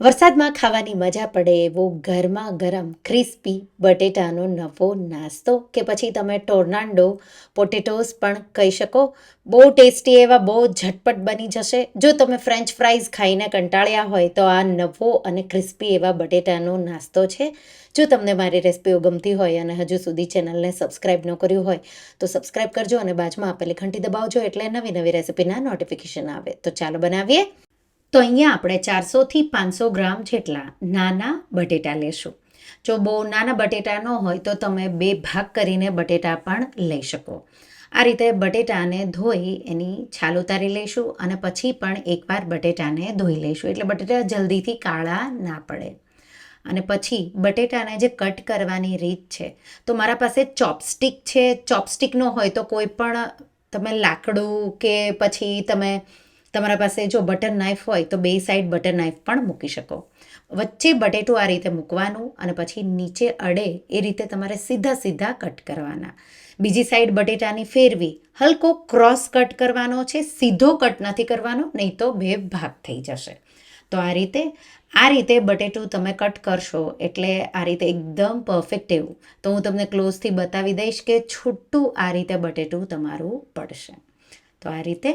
વરસાદમાં ખાવાની મજા પડે એવો ગરમા ગરમ ક્રિસ્પી બટેટાનો નવો નાસ્તો કે પછી તમે ટોર્નાન્ડો પોટેટોસ પણ કહી શકો. બહુ ટેસ્ટી એવા, બહુ ઝટપટ બની જશે. જો તમે ફ્રેન્ચ ફ્રાઈઝ ખાઈને કંટાળ્યા હોય તો આ નવો અને ક્રિસ્પી એવા બટેટાનો નાસ્તો છે. જો તમને મારી રેસિપીઓ ગમતી હોય અને હજુ સુધી ચેનલને સબસ્ક્રાઇબ ન કર્યું હોય તો સબસ્ક્રાઇબ કરજો અને બાજુમાં આપેલી ઘંટી દબાવજો એટલે નવી નવી રેસિપીના નોટિફિકેશન આવે. તો ચાલો બનાવીએ. તો અહીંયા આપણે ચારસોથી પાંચસો ગ્રામ જેટલા નાના બટેટા લેશું. જો બહુ નાના બટેટા ન હોય તો તમે બે ભાગ કરીને બટેટા પણ લઈ શકો. આ રીતે બટેટાને ધોઈ એની છાલ ઉતારી લઈશું અને પછી પણ એકવાર બટેટાને ધોઈ લઈશું. એટલે બટેટા જલ્દીથી કાળા ના પડે. અને પછી બટેટાને જે કટ કરવાની રીત છે, તો મારા પાસે ચોપસ્ટિક છે. ચોપસ્ટિક ન હોય તો કોઈ પણ તમે લાકડું કે પછી તમે તમારા પાસે જો બટર નાઇફ હોય તો બે સાઈડ બટર નાઇફ પણ મૂકી શકો. વચ્ચે બટેટું આ રીતે મૂકવાનું અને પછી નીચે અડે એ રીતે તમારે સીધા સીધા કટ કરવાના. બીજી સાઈડ બટેટાની ફેરવી, હલકો ક્રોસ કટ કરવાનો છે, સીધો કટ નથી કરવાનો, નહીં તો બે ભાગ થઈ જશે. તો આ રીતે આ રીતે બટેટું તમે કટ કરશો એટલે આ રીતે એકદમ પરફેક્ટ એવું. તો હું તમને ક્લોઝથી બતાવી દઈશ કે છૂટું આ રીતે બટેટું તમારું પડશે. તો આ રીતે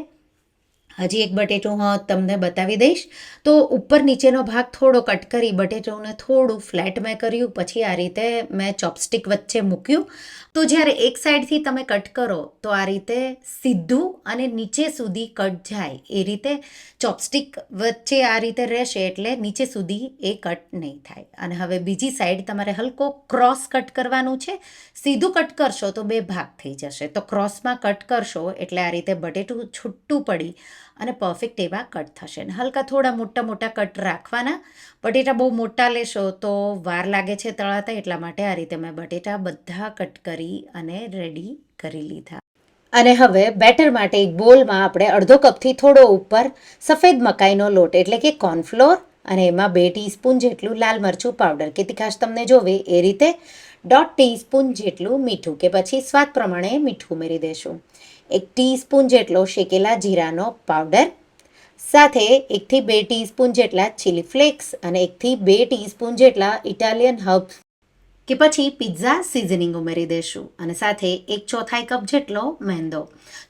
હજી એક બટેટું હું તમને બતાવી દઈશ. તો ઉપર નીચેનો ભાગ થોડો કટ કરી બટેટાને થોડું ફ્લેટ મેં કર્યું, પછી આ રીતે મેં ચોપસ્ટિક વચ્ચે મૂક્યું. તો જ્યારે એક સાઈડથી તમે કટ કરો, તો આ રીતે સીધું અને નીચે સુધી કટ જાય. એ રીતે ચોપસ્ટિક વચ્ચે આ રીતે રહેશે એટલે નીચે સુધી એ કટ નહીં થાય. અને હવે બીજી સાઈડ તમારે હલકો ક્રોસ કટ કરવાનું છે. સીધું કટ કરશો તો બે ભાગ થઈ જશે. તો ક્રોસમાં કટ કરશો એટલે આ રીતે બટેટું છૂટું પડી. અને પરફેક્ટ એવા કટ થશે. અને હલકા થોડા મોટા મોટા કટ રાખવાના. બટેટા બહુ મોટા લેશો તો વાર લાગે છે તળાતા, એટલા માટે આ રીતે મેં બટેટા બધા કટ કરી અને રેડી કરી લીધા. અને હવે બેટર માટે એક બોલમાં આપણે અડધો કપથી થોડો ઉપર સફેદ મકાઈનો લોટ, એટલે કે કોર્નફ્લોર અને એમાં બે ટીસ્પૂન જેટલું લાલ મરચું પાવડર કે તીખાશ તમને જોવે એ રીતે દોઢ ટીસ્પૂન જેટલું મીઠું, કે પછી સ્વાદ પ્રમાણે મીઠું ઉમેરી દેશું. એક ટીસ્પૂન જેટલો શેકેલા જીરાનો પાવડર, સાથે એકથી બે ટીસ્પૂન જેટલા ચીલી ફ્લેક્સ અને એકથી બે ટીસ્પૂન જેટલા ઇટાલિયન હર્બ કે પછી પિઝા સિઝનિંગ ઉમેરી દેશું. અને સાથે એક ચોથાઈ કપ જેટલો મેંદો.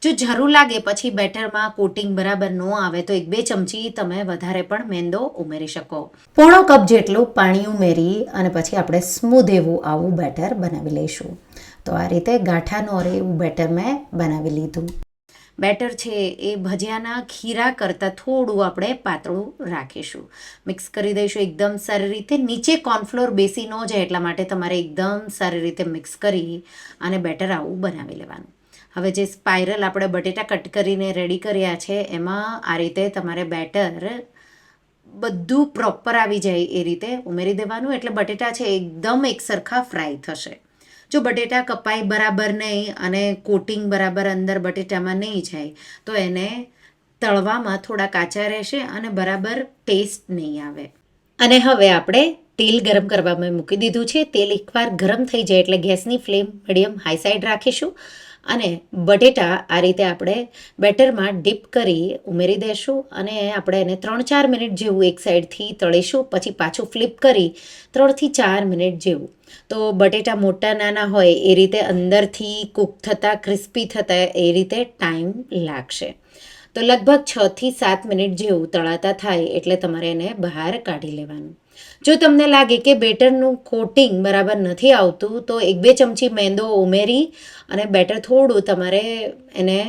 જો જરૂર લાગે પછી બેટરમાં કોટિંગ બરાબર ન આવે તો એક બે ચમચી તમે વધારે પણ મેંદો ઉમેરી શકો. પોણો કપ જેટલું પાણી ઉમેરી અને પછી આપણે સ્મૂધ એવું આવું બેટર બનાવી લઈશું. તો આ રીતે ગાંઠાનો અરે એવું બેટર મેં બનાવી લીધું. બેટર છે એ ભજીયાના ખીરા કરતાં થોડું આપણે પાતળું રાખીશું. મિક્સ કરી દઈશું એકદમ સારી રીતે. નીચે કોર્નફ્લોર બેસી ન જાય એટલા માટે તમારે એકદમ સારી રીતે મિક્સ કરી અને બેટર આવું બનાવી લેવાનું. હવે જે સ્પાઇરલ આપણે બટેટા કટ કરીને રેડી કર્યા છે, એમાં આ રીતે તમારે બેટર બધું પ્રોપર આવી જાય એ રીતે ઉમેરી દેવાનું. એટલે બટેટા છે એકદમ એકસરખા ફ્રાય થશે. જો બટેટા કપાઈ બરાબર નહીં અને કોટિંગ બરાબર અંદર બટેટામાં નહીં જાય, તો એને તળવામાં થોડા કાચા રહેશે અને બરાબર ટેસ્ટ નહીં આવે. અને હવે આપણે તેલ ગરમ કરવામાં મૂકી દીધું છે. તેલ એકવાર ગરમ થઈ જાય એટલે ગેસની ફ્લેમ મીડિયમ હાઈ સાઈડ રાખીશું. અને બટેટા આ રીતે આપણે બેટરમાં ડીપ કરી ઉમેરી દઈશું અને આપણે એને ત્રણ ચાર મિનિટ જેવું એક સાઈડથી તળીશું, પછી પાછું ફ્લિપ કરી ત્રણથી ચાર મિનિટ જેવું. તો બટેટા મોટા નાના હોય એ રીતે અંદરથી કૂક થતાં, ક્રિસ્પી થતાં એ રીતે ટાઈમ લાગશે. તો લગભગ છથી સાત મિનિટ જેવું તળાતા થાય એટલે તમારે એને બહાર કાઢી લેવાનું. જો તમને લાગે કે બેટરનું કોટિંગ બરાબર નથી આવતું, તો એક બે ચમચી મેંદો ઉમેરી અને બેટર થોડું તમારે એને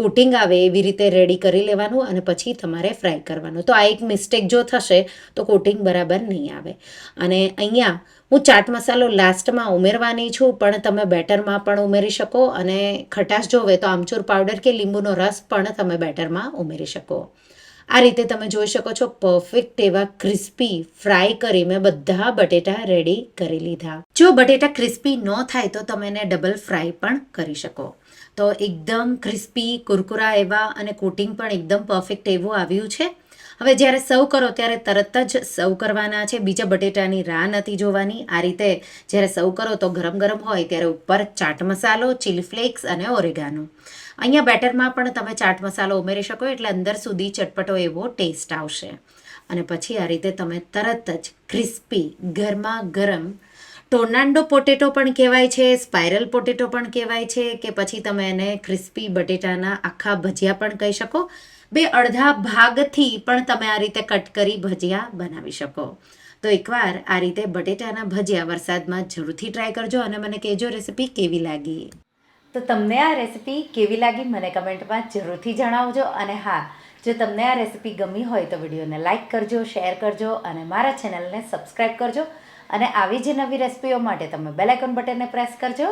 કોટિંગ આવે એવી રીતે રેડી કરી લેવાનું અને પછી તમારે ફ્રાય કરવાનું. તો આ એક મિસ્ટેક જો થશે, તો કોટિંગ બરાબર નહીં આવે. અને અહીંયા હું ચાટ મસાલો લાસ્ટમાં ઉમેરવાની છું, પણ તમે બેટરમાં પણ ઉમેરી શકો અને ખટાશ જોવે તો આમચૂર પાવડર કે લીંબુનો રસ પણ તમે બેટરમાં ઉમેરી શકો. આ રીતે તમે જોઈ શકો છો પરફેક્ટ એવા ક્રિસ્પી ફ્રાય કરી મેં બધા બટેટા રેડી કરી લીધા. જો બટેટા ક્રિસ્પી ન થાય તો તમે એને ડબલ ફ્રાય પણ કરી શકો. તો એકદમ ક્રિસ્પી કુરકુરા એવા અને કોટિંગ પણ એકદમ પરફેક્ટ એવું આવ્યું છે. હવે જ્યારે સર્વ કરો ત્યારે તરત જ સર્વ કરવાના છે. બીજા બટેટાની રાહ નથી જોવાની. આ રીતે જ્યારે સર્વ કરો તો ગરમ ગરમ હોય ત્યારે ઉપર ચાટ મસાલો ચીલી ફ્લેક્સ અને ઓરેગાનો અહીંયા બેટરમાં પણ તમે ચાટ મસાલો ઉમેરી શકો એટલે અંદર સુધી ચટપટો એવો ટેસ્ટ આવશે. અને પછી આ રીતે તમે તરત જ ક્રિસ્પી ગરમા ગરમ ટોર્નાન્ડો પોટેટો પણ કહેવાય છે, સ્પાઇરલ પોટેટો પણ કહેવાય છે કે પછી તમે એને ક્રિસ્પી બટેટાના આખા ભજીયા પણ કહી શકો. બે અડધા ભાગથી પણ તમે આ રીતે કટ કરી ભજીયા બનાવી શકો. તો એકવાર આ રીતે બટેટાના ભજીયા વરસાદમાં જરૂરથી ટ્રાય કરજો અને મને કહેજો રેસીપી કેવી લાગી. તો તમને આ રેસિપી કેવી લાગી મને કમેન્ટમાં જરૂરથી જણાવજો અને હા, જો તમને આ રેસિપી ગમી હોય તો વિડીયોને લાઇક કરજો, શેર કરજો અને મારા ચેનલને સબસ્ક્રાઈબ કરજો. અને આવી જ નવી રેસિપીઓ માટે તમે બેલ આઇકોન બટનને પ્રેસ કરજો.